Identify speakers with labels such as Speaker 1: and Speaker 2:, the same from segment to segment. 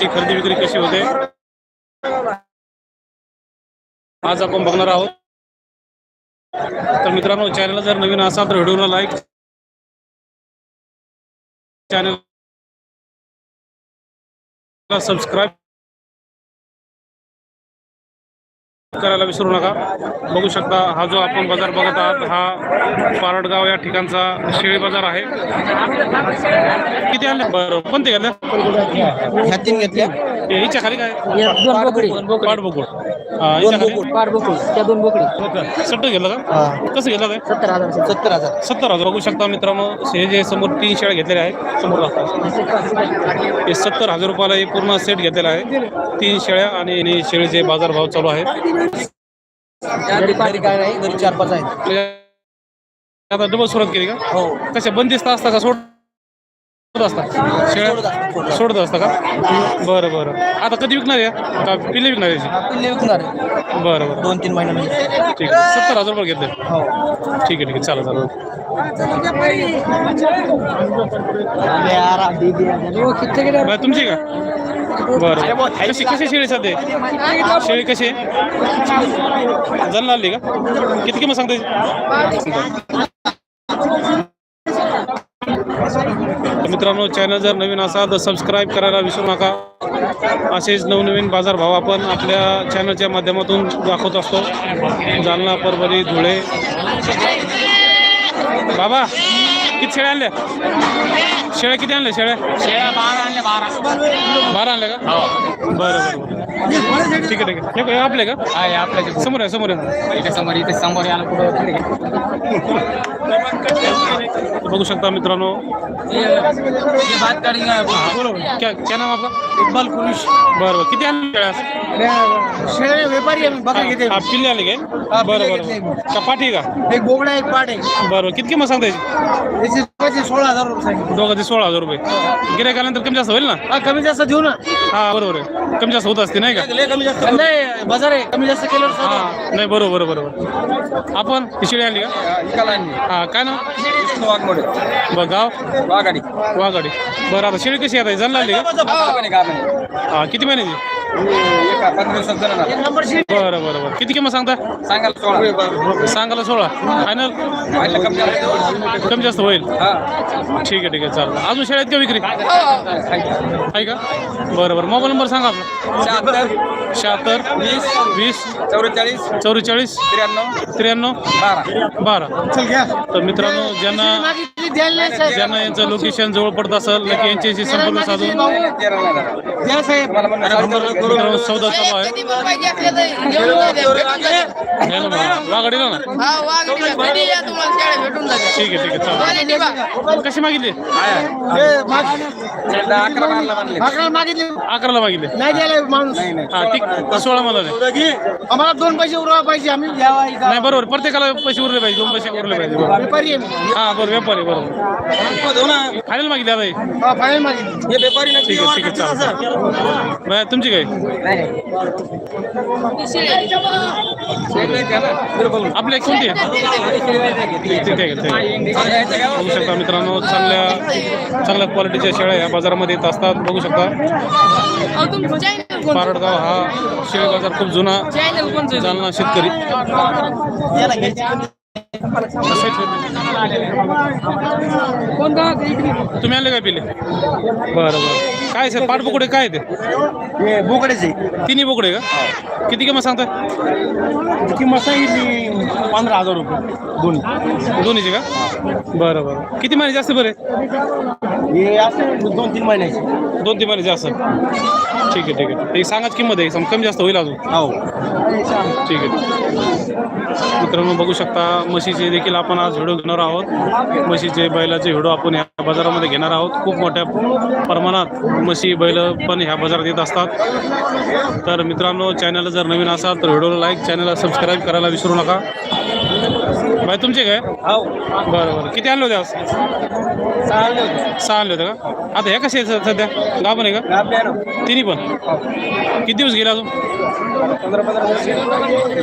Speaker 1: शेळ्यांची खरेदी विक्री कशी होते? आज आपण बघणार आहोत. तर मित्रांनो चॅनल जर नवीन असाल तर व्हिडिओला लाईक चॅनल सबस्क्राईब करायला विसरू नका. बघू शकता हा जो आपण बाजार बघत आहात हा पारडगाव या ठिकाणचा शेळी बाजार आहे. किती आणले? बरं कोणते घेतले?
Speaker 2: ह्या तीन घेतल्या.
Speaker 1: हे हिच्या खाली काय?
Speaker 3: दोन बोकडी.
Speaker 1: पाठ बघू हिच्या खाली?
Speaker 3: पाठ बोकडी. त्या दोन बोकडी.
Speaker 1: सट्ट घेतलं का? कसं घेतलं काय?
Speaker 3: सत्तर हजार.
Speaker 2: सत्तर हजार.
Speaker 1: सत्तर हजार. बघू शकता मित्रांनो हे जे समोर तीन शेळ्या घेतलेल्या आहेत समोर दाखवा. हे सत्तर हजार रुपयाला हे पूर्ण सेट घेतलेला आहे. तीन शेळ्या आणि आणि शेळीचे बाजारभाव चालू आहेत.
Speaker 2: घरी घरी काय नाही घरी चार पाच आहेत.
Speaker 1: आता डबल सुरुवात केली का?
Speaker 2: हो.
Speaker 1: कशा बंदिस्त असता का सोड असता? शेळ्या सोडत असता का? बरं बरं. आता कधी विकणार आहे? का पिल्ले विकणार याची
Speaker 2: पिल्ले विकणार आहे.
Speaker 1: बरं बरं.
Speaker 2: दोन तीन महिन्यामध्ये
Speaker 1: ठीक आहे. सत्तर हजार रुपये घेतले.
Speaker 2: हो.
Speaker 1: ठीक आहे ठीक आहे. चालेल चालेल. बरं तुमची का? बरं कशी कशी शेळी सध्या शेळी कशी आहे? जन्म आली का? किती किंमत सांगते मित्रांनो चॅनल जर नवीन असाल तर सबस्क्राईब करायला विसरू नका. असेच नवनवीन बाजारभाव आपण आपल्या चॅनलच्या माध्यमातून दाखवत असतो. जालना परभणी धुळे. बाबा किती शेळ्या आणल्या? शेळ्या किती आणल्या शेळ्या?
Speaker 3: शेळ्या बारा आणले बारा.
Speaker 1: बारा आणल्या का? बरं बरं बरं. ठीक आहे ठीक आहे. हे काय आपले का
Speaker 3: आहे आपल्या
Speaker 1: समोर आहे समोर आहे.
Speaker 3: इथे समोर इथे समोर याला पुढे
Speaker 1: बघू शकता मित्रांनो.
Speaker 3: बात करेंगे
Speaker 1: हाँ, बोलो क्या क्या नाम आपका इकबाल कुरुश. बरं बरं. किती आणले
Speaker 2: शेळे व्यापारी आहे बघा किती.
Speaker 1: हा पिल्ले आले काय?
Speaker 2: हा,
Speaker 1: बरं
Speaker 2: पिल्ले
Speaker 1: बरं. का पाठी का?
Speaker 2: एक बोगडा एक पाट आहे.
Speaker 1: बरं बरं. किती किंमत सांगता याची
Speaker 2: याची सोळा हज़ार रुपये
Speaker 1: दोघांचे सोळा हज़ार रुपये. गिरायक कमी जास्त होईल ना?
Speaker 2: हा कमी जास्त देऊ ना.
Speaker 1: हा बरोबर आहे. कमी जास्त होत असते नाही का?
Speaker 2: लय कमी जास्त नाही बाजार आहे. कमी जास्त केलं
Speaker 1: हा. नाही बरोबर बरोबर. आपण ही शेळी आणली का? हा काय ना बरं गाव? वाघाडी. बरं आता शेळी कशी आता? जण लागली का? हा किती महिन्याची बरं बरं बरं. किती किंमत सांगता सांगायला सोळा. फायनल कमी जास्त होईल? ठीक आहे ठीक आहे चालेल. अजून शाळेत का विक्री? आहे का? बरं बरं. मोबाईल नंबर सांगा आपला. शहात्तर वीस वीस
Speaker 4: चौवेचाळीस
Speaker 1: चौवेचाळीस
Speaker 4: त्र्याण्णव
Speaker 1: त्र्याण्णव
Speaker 4: बारा.
Speaker 1: बारा.
Speaker 2: चल घ्या.
Speaker 1: तर मित्रांनो ज्यांना. ज्यांना यांचं लोकेशन जवळ पडत असेल नक्की यांच्याशी संपर्क साधून मित्रांनो सौदा चालू आहे.
Speaker 5: कधी पण पाहिजे असले तर घेऊन जा ते, भेटून जाते.
Speaker 1: या ना मग. वाघाडीला ना?
Speaker 5: हा वाघ दिला. कधी या तुम्हाला शाळेत भेटून जाते?
Speaker 1: ठीक आहे ठीक आहे. चालेल. कशी मागितली?
Speaker 2: हे
Speaker 4: अकरा
Speaker 2: मागितली.
Speaker 1: अकराला मागितली.
Speaker 2: नाही द्यायला माणूस.
Speaker 1: हा ठीक. सोळा मला नाही
Speaker 2: आम्हाला दोन पैसे उरवा पाहिजे. आम्ही इथं.
Speaker 1: नाही बरोबर. प्रत्येकाला पैसे उरले पाहिजे. दोन पैसे उरले पाहिजे. बरोबर.
Speaker 2: व्यापारी आहे मी.
Speaker 1: हा बरोबर. व्यापारी बरोबर. फायनल मागितली आता ही.
Speaker 2: हा फायनल मागितली.
Speaker 4: हे व्यापारी नाही
Speaker 1: ठीक आहे ठीक आहे. चालेल तुमची काय? आपल्या कोणती? बघू शकता मित्रांनो चांगल्या चांगल्या क्वालिटीच्या शेळ्या या बाजारामध्ये येत असतात. बघू शकता. पारडगाव हा शेळ बाजार खूप जुना जालना शेतकरी. तुम्ही आले काय पिले बरं बरं. काय सर पाठ बोकडे काय ते?
Speaker 2: हे बोकड्याचे
Speaker 1: तिन्ही बोकडे का? किती किंमत सांगता
Speaker 2: किंमत सांगितली पंधरा हजार रुपये. दोन.
Speaker 1: दोन्हीची का? बरं बरं. किती महिने जास्त बरे
Speaker 2: हे असे दोन तीन महिन्याचे.
Speaker 1: दोन तीन महिने जास्त. ठीक आहे ठीक आहे. ते सांगाच किंमत आहे सम कमी जास्त होईल अजून.
Speaker 2: हो.
Speaker 1: ठीक आहे. मित्रांनो बघू शकता म्हशीचे देखील आपण आज व्हिडिओ घेणार आहोत. म्हशीचे बैलाचे व्हिडिओ आपण ह्या बाजारामध्ये घेणार आहोत. खूप मोठ्या प्रमाणात म्हशी बैल पण ह्या बाजारात येत असतात. तर मित्रांनो चॅनल जर नवीन असाल तर व्हिडिओला लाईक चॅनलला सबस्क्राईब करायला विसरू नका. बाय तुमचे काय? बरं बरं. किती आणले होते आज? सहा आणले होते का? आता ह्या कसे आहेत सध्या? गाभण आहे का? तिन्ही पण? किती दिवस गेले अजून?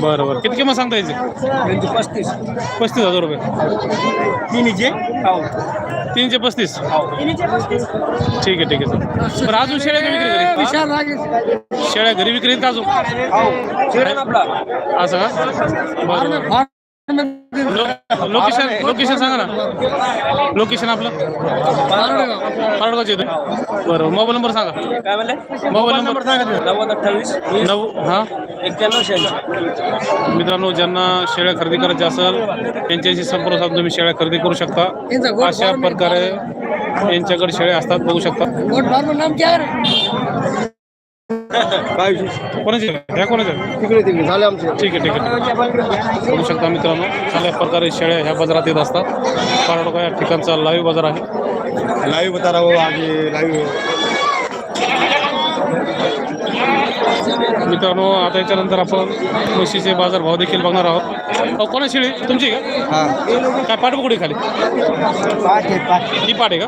Speaker 1: बरं बरं. किती किंमत सांगता यायची?
Speaker 4: पस्तीस.
Speaker 1: पस्तीस हजार रुपये.
Speaker 2: तिन्हीचे
Speaker 4: हो.
Speaker 1: तीनशे पस्तीस. ठीक आहे ठीक आहे सर. बरं अजून शेळ्या का विक्री घरी शेळ्या घरी विक्री आहेत का अजून? असं का? बरं. लोकेशन लोकेशन सांगा ना. लोकेशन आपलं? पारडगावचे येतं बरं मोबाईल नंबर सांगा.
Speaker 4: काय म्हणले?
Speaker 1: मोबाईल नंबर सांगा
Speaker 4: नव्वद अठ्ठावीस
Speaker 1: नऊ हां?
Speaker 4: एक्क्याण्णव
Speaker 1: मित्रांनो ज्यांना शेळ्या खरेदी करायच्या असेल त्यांच्याशी संपर्क साधून तुम्ही शेळ्या खरेदी करू शकता. अशा प्रकारे यांच्याकडे शेळ्या असतात बघू शकता. कोणाचे? ह्या कोणाच्या
Speaker 2: तिकडे तिकडे. झाले आमचे.
Speaker 1: ठीक आहे ठीक आहे. बघू शकता मित्रांनो चांगल्या प्रकारे शेळ्या ह्या बाजारात येत असतात. पारडोका या ठिकाणचा लाईव्ह बाजार आहे.
Speaker 2: लाईव्ह हूँ आगे लाईव्ह
Speaker 1: मित्रांनो आता याच्यानंतर आपण म्हशीचे बाजार भाव देखील बघणार आहोत. अहो, कोणा शेळी? तुमची का?
Speaker 2: हाँ.
Speaker 1: काय खाली?
Speaker 2: पाच आहे पाच
Speaker 1: ही पाट आहे का?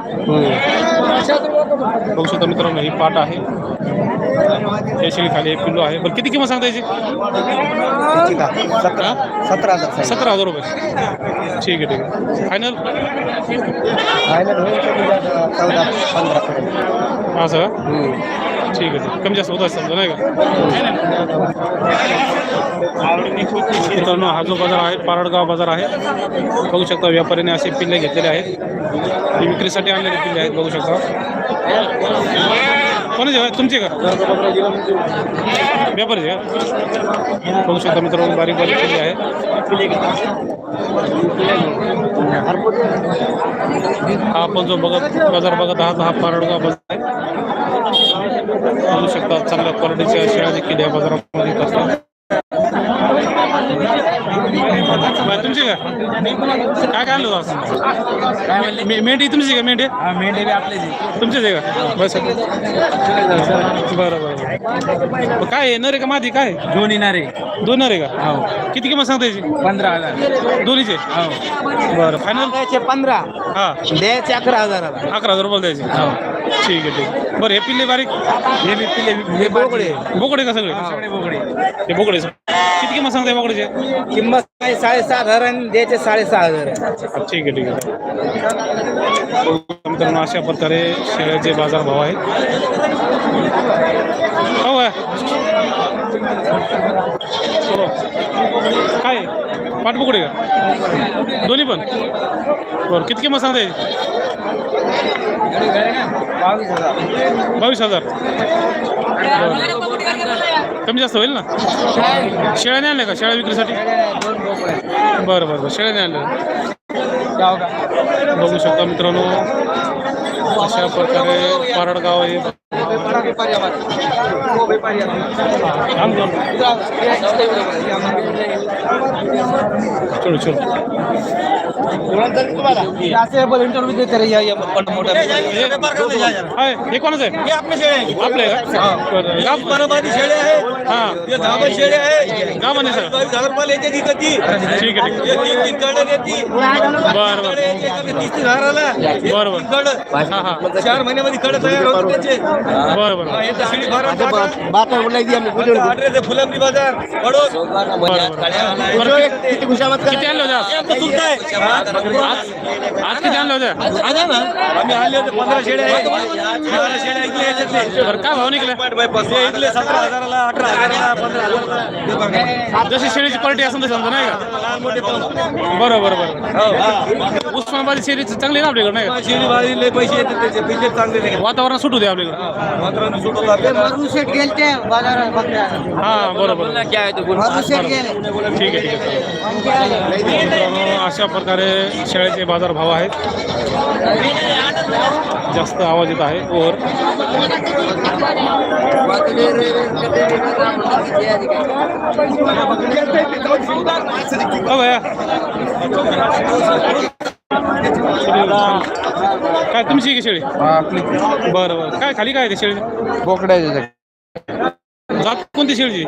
Speaker 1: बघू शकता मित्रांनो ही पाट आहे. खाली आहे पिल्लू आहे. बरं किती किंमत सांगता याची?
Speaker 2: सतरा. सतरा हजार.
Speaker 1: सतरा हजार रुपये. ठीक आहे ठीक आहे. फायनल
Speaker 2: फायनल चौदा पंधरा
Speaker 1: असं? ठीक आहे. कमी जास्त होत असतं समजा नाही का? मित्रांनो हा जो बाजार आहे पारडगाव बाजार आहे. बघू शकता व्यापाऱ्याने असे पिल्ले घेतलेले आहेत. विक्रीसाठी आणलेले पिल्ले आहेत बघू शकता. कोणाचे तुमचे का? व्यापारी का? बघू शकता मित्रांनो बारीक बारीक केली आहे हा आपण जो बघत बाजार बघत आहात हा पारडगा बाजार आहे. बघू शकता चांगल्या क्वालिटीच्या शेळ्या देखील या बाजारामध्ये येत असतात बरं, तुमची का? काय काय आणलं आज
Speaker 3: काय म्हणले?
Speaker 1: मे- मेंढी तुमची का मेंढी?
Speaker 3: हा मेंढे बी आपले
Speaker 1: तुमचेच आहे का? बस. बरं बरं काय आहे? नर आहे का मादी? काय आहे?
Speaker 3: दोन येणारे
Speaker 1: दोन नर आहे का?
Speaker 3: हो.
Speaker 1: किती किंमत सांगता याची?
Speaker 3: पंधरा हजार.
Speaker 1: दोन्हीचे?
Speaker 3: हो.
Speaker 1: बरं फायनल
Speaker 2: द्यायचे पंधरा.
Speaker 1: हा.
Speaker 2: द्यायचे अकरा हजाराला.
Speaker 1: अकरा हजार रुपये द्यायचे. ठीक आहे ठीक आहे बरं हे पिल्ले बारीक?
Speaker 3: हे बी पिले
Speaker 2: हे बोकडे
Speaker 1: बोकडे का सगळे?
Speaker 3: सगळे बोकडे
Speaker 1: हे बोकडे किती किंमत सांगताय बोकडेचे
Speaker 2: किंमत काय? साडेसात हजार आणि द्यायचे साडेसहा हजार.
Speaker 1: ठीक आहे ठीक आहे. मित्रांनो अशा प्रकारे शेळ्याचे बाजार भाव आहेत. हो काय काय? पाठपुकडे का? दोन्ही पण? बरं किती किंमत सांगताय? बावीस हजार. कमी जास्त होईल ना? शेळ्याने आणल्या का? शेळ्या विक्रीसाठी? बरं बरं बरं. शेळ्याने आणलं बघू शकता मित्रांनो अशा प्रकारे पारडगाव आहे दोन. चलो चलो
Speaker 2: इंटरव्ह्यू देते रे या- या मोठ्या
Speaker 1: हाय हे कोणाचं आहे आपलं आहे का बरं. गाव हां गाव म्हणे सर ठीक आहे ठीक आहे बरं बरं बरं बरं हां हां
Speaker 4: चार महिन्यामध्ये कडे तयार होते त्याचे
Speaker 1: बरं बरं.
Speaker 2: बात आम्ही कुठे
Speaker 4: फुलंब्री बाजार. वडोद.
Speaker 2: किती खुशामत
Speaker 1: किती आणले होते आज? आज आज किती आणले होते?
Speaker 4: आम्ही आणले होते? पंधरा शेड्या याच्यातले.
Speaker 1: बरं काय भाव निघले?
Speaker 4: हे इथले सतरा हजाराला अठरा हजाराला पंधरा हजाराला.
Speaker 1: जशी शेळीची क्वालिटी असेल तसं समजा नाही का?
Speaker 4: लहान मोठे पाहून.
Speaker 1: बरं बरं बरं.
Speaker 4: हो.
Speaker 1: उस्मानाबादी शेळी चांगली आहे ना आपल्याकडे नाही का?
Speaker 4: शेळी पैसे येतात त्याचे. पिल्ले चांगले नाही.
Speaker 1: वातावरण सुटू दे आपल्याकडे.
Speaker 4: मात्र सुटवलं आपल्याला
Speaker 1: हां बरोबर. ठीक आहे ठीक आहे. मित्रांनो अशा प्रकारे शेळ्याचे बाजार भाव आहेत. जास्त आवाज येत आहे वर हो भैया. काय तुमची आहे की शेळी बरं बरं. काय खाली काय आहे ते शेळी
Speaker 2: बोकड्याचे
Speaker 1: जात कोणती शेळीची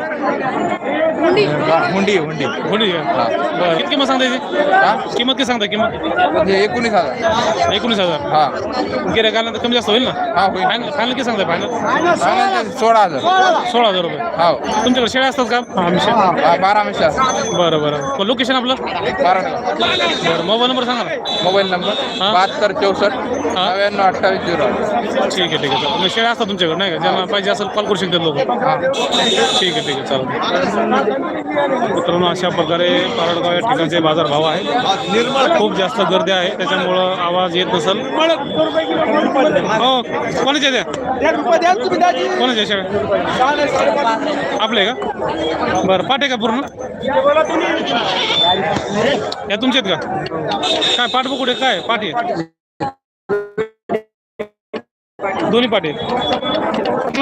Speaker 3: हुंडी. हुंडी
Speaker 1: होडी. बरं. किती किंमत सांगता याची? किंमत किती सांगता किंमत?
Speaker 3: हे एकोणीस हजार.
Speaker 1: एकोणीस हजार.
Speaker 3: हा.
Speaker 1: गिऱ्हाईक आल्यानंतर कमी जास्त होईल ना?
Speaker 3: हा होईल.
Speaker 1: फायनल फायनल किती सांगता फायनल?
Speaker 3: सांगा सोळा हजार.
Speaker 1: सोळा हजार रुपये.
Speaker 3: हो.
Speaker 1: तुमच्याकडे शेळ्या असतात का? हमेशा
Speaker 3: हा बारा मिशा
Speaker 1: बरं बरं. पण लोकेशन आपलं?
Speaker 3: बारा
Speaker 1: बरं मोबाईल नंबर सांगा ना.
Speaker 3: मोबाईल नंबर
Speaker 1: हा.
Speaker 3: बहात्तर चौसष्ट नव्याण्णव अठ्ठावीस झिरो आठ.
Speaker 1: ठीक आहे ठीक आहे. मग शेळ्या असतात तुमच्याकडे नाही का? ज्यांना पाहिजे असेल कॉल करू शकतात लोक.
Speaker 3: हा.
Speaker 1: ठीक आहे ठीक आहे चालेल. मित्रांनो अशा प्रकारे पारडगाव या ठिकाणचे बाजारभाव आहे खूप जास्त गर्दी आहे त्याच्यामुळं आवाज येत नसेल. हो कोणाच्या द्या कोणाच्या शेळ्या आपले का? बरं पाठ आहे का पूर्ण? या तुमच्यात का? काय पाठ कुठे काय पाठ दोन्ही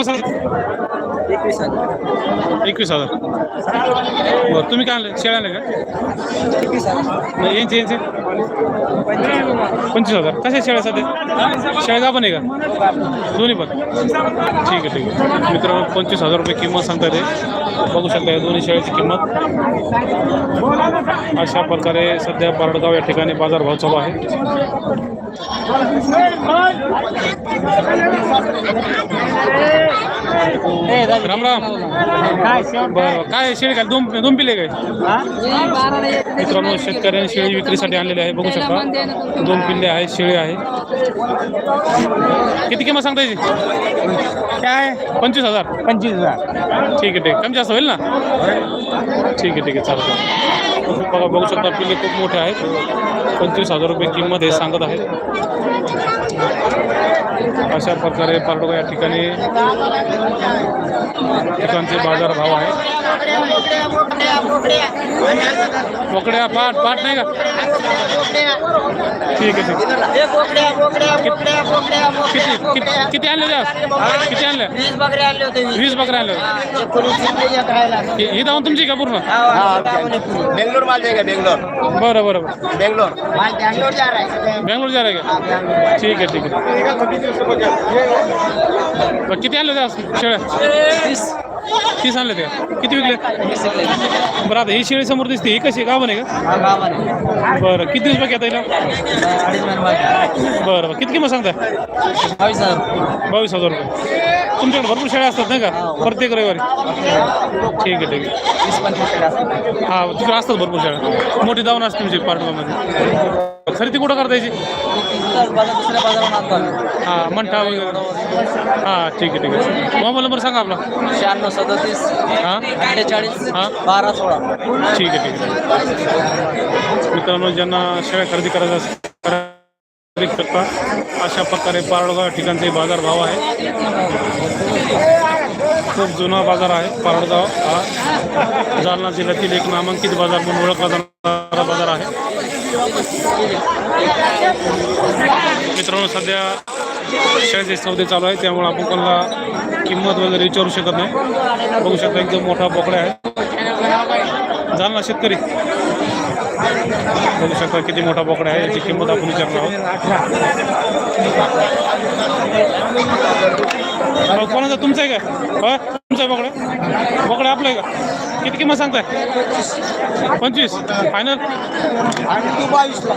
Speaker 1: सांग- एकवीस हजार. बरं तुम्ही काय आणलं? शेळ्या आणले का? नाही यांचे यांचे. पंचवीस हजार. कशा शेळ्या सध्या? शेळ्या का पण आहे का? दोन्ही पण. ठीक आहे ठीक आहे. मित्रांनो पंचवीस हजार रुपये किंमत सांगता ते बघू शकता या दोन्ही शेळ्याची किंमत. अशा प्रकारे सध्या पारडगाव या ठिकाणी बाजारभाव चालू आहे. राम राम. काय शेळी काय दोन दोन पिले काय? मित्रांनो शेतकऱ्यांनी शेळी विक्रीसाठी आणलेली आहे. बघू शकता. दोन पिल्ले आहेत शेळी आहे. किती किंमत सांगता याची
Speaker 2: काय?
Speaker 1: पंचवीस हजार.
Speaker 2: पंचवीस हजार.
Speaker 1: ठीक आहे ठीक आहे. कमी जास्त होईल ना? ठीक आहे ठीक आहे. चालतं बघा बघू शकता पिल्ले खूप मोठे आहेत. पंचवीस हजार रुपये किंमत हे सांगत आहेत. अशा प्रकारे पारडोगा या ठिकाणी ठिकाणचे बाज़ार भाव आहेत. बोकड्या पाट पाट नाही का? ठीक आहे ठीक किती किती किती आणले किती आणले?
Speaker 2: वीस बकरे आणले
Speaker 1: ही ही धावून तुमची का पूर्ण?
Speaker 2: बेंगलोर माल जाएगा बेंगलोर.
Speaker 1: बरं बरं बरं.
Speaker 2: बेंगलोर. बेंगलोर जा रहा है
Speaker 1: बँगलोर जा रहे का ठीक आहे ठीक आहे. किती आणले त्या शेळ्या? तीस. आणले त्या किती विकले? बरं आता ही शेळी समोर दिसते. ही कशी गावन आहे का? बरं किती दिवस बाकी आता हिला? बरं बरं. किती किंमत सांगताय? बावीस हजार. रुपये. तुमच्याकडे भरपूर शेळ्या असतात नाही का? प्रत्येक रविवारी. ठीक आहे ठीक आहे. हा तिकडे असतात भरपूर शेळ्या. मोठी जाऊन असते तुमची पार्टमध्ये खरेदी कुठं करता याची? हा मंठा वगैरे. हा ठीक आहे ठीक आहे. मोबाईल नंबर सांगा आपला.
Speaker 2: शहाण्णव सदतीस
Speaker 1: हा?
Speaker 2: अठ्ठेचाळीस
Speaker 1: हा?
Speaker 2: बारा सोळा.
Speaker 1: ठीक आहे ठीक आहे. मित्रांनो ज्यांना शेळ्या खरेदी करायचं असेल खरेदी करता. अशा प्रकारे पारडगाव या ठिकाणचे बाजारभाव आहे. खूप जुना बाजार आहे पारडगाव. हा. जालना जिल्ह्यातील एक नामांकित बाजार म्हणून ओळखला जाणारा बाजार आहे. मित्रांनो सध्या शाळेचे सौदे चालू आहे. त्यामुळे आपण कोणाला किंमत वगैरे विचारू शकत नाही. बघू शकता एकदम मोठा बोकडा आहे. जालना शेतकरी? बघू शकता किती मोठा बोकडा आहे. याची किंमत आपण विचारणार आहोत. कोणाचा? तुमचा आहे का? हा? तुमचा आहे बोकडा? बोकडा आपला आहे का? किती किंमत सांगताय? पंचवीस. फायनल
Speaker 2: बावीसला.